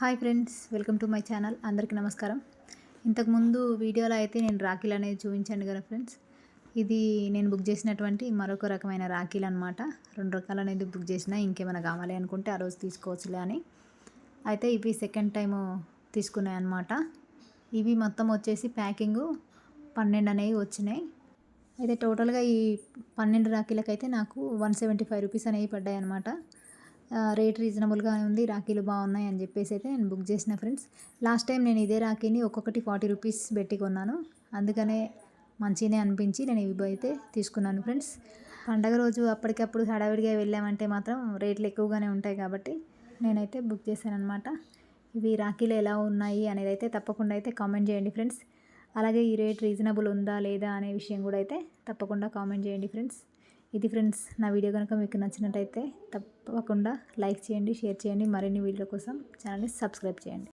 Hi friends welcome to my channel. అందరికీ నమస్కారం. ఇంతకుముందు వీడియోలో అయితే నేను రాఖీలు అనేది చూపించాను కదా ఫ్రెండ్స్. ఇది నేను బుక్ చేసినటువంటి మరొక రకమైన రాఖీలు అనమాట రెండు రకాలు అనేది బుక్ చేసిన ఇంకేమైనా కావాలి అనుకుంటే ఆ రోజు తీసుకోవచ్చులే అని. అయితే ఇవి సెకండ్ టైము తీసుకున్నాయి అనమాట ఇవి మొత్తం వచ్చేసి ప్యాకింగ్ పన్నెండు అనేవి వచ్చినాయి. అయితే టోటల్గా ఈ పన్నెండు రాఖీలకైతే నాకు వన్ సెవెంటీ ఫైవ్ రూపీస్ అనేవి పడ్డాయి అనమాట రేట్ రీజనబుల్గా ఉంది రాఖీలు బాగున్నాయి అని చెప్పేసి అయితే నేను బుక్ చేసిన ఫ్రెండ్స్. లాస్ట్ టైం నేను ఇదే రాఖీని ఒక్కొక్కటి ఫార్టీ రూపీస్ పెట్టి కొన్నాను. అందుకనే మంచిగానే అనిపించి నేను ఇవి అయితే తీసుకున్నాను ఫ్రెండ్స్. పండగ రోజు అప్పటికప్పుడు హడావిడిగా వెళ్ళామంటే మాత్రం రేట్లు ఎక్కువగానే ఉంటాయి కాబట్టి నేనైతే బుక్ చేశాను అనమాట ఇవి రాఖీలు ఎలా ఉన్నాయి అనేది అయితే తప్పకుండా అయితే కామెంట్ చేయండి ఫ్రెండ్స్. అలాగే ఈ రేట్ రీజనబుల్ ఉందా లేదా అనే విషయం కూడా అయితే తప్పకుండా కామెంట్ చేయండి ఫ్రెండ్స్. ఇది ఫ్రెండ్స్ నా వీడియో కనుక మీకు నచ్చినట్టయితే తప్పకుండా లైక్ చేయండి షేర్ చేయండి. మరిన్ని వీడియో కోసం ఛానల్ని సబ్స్క్రైబ్ చేయండి.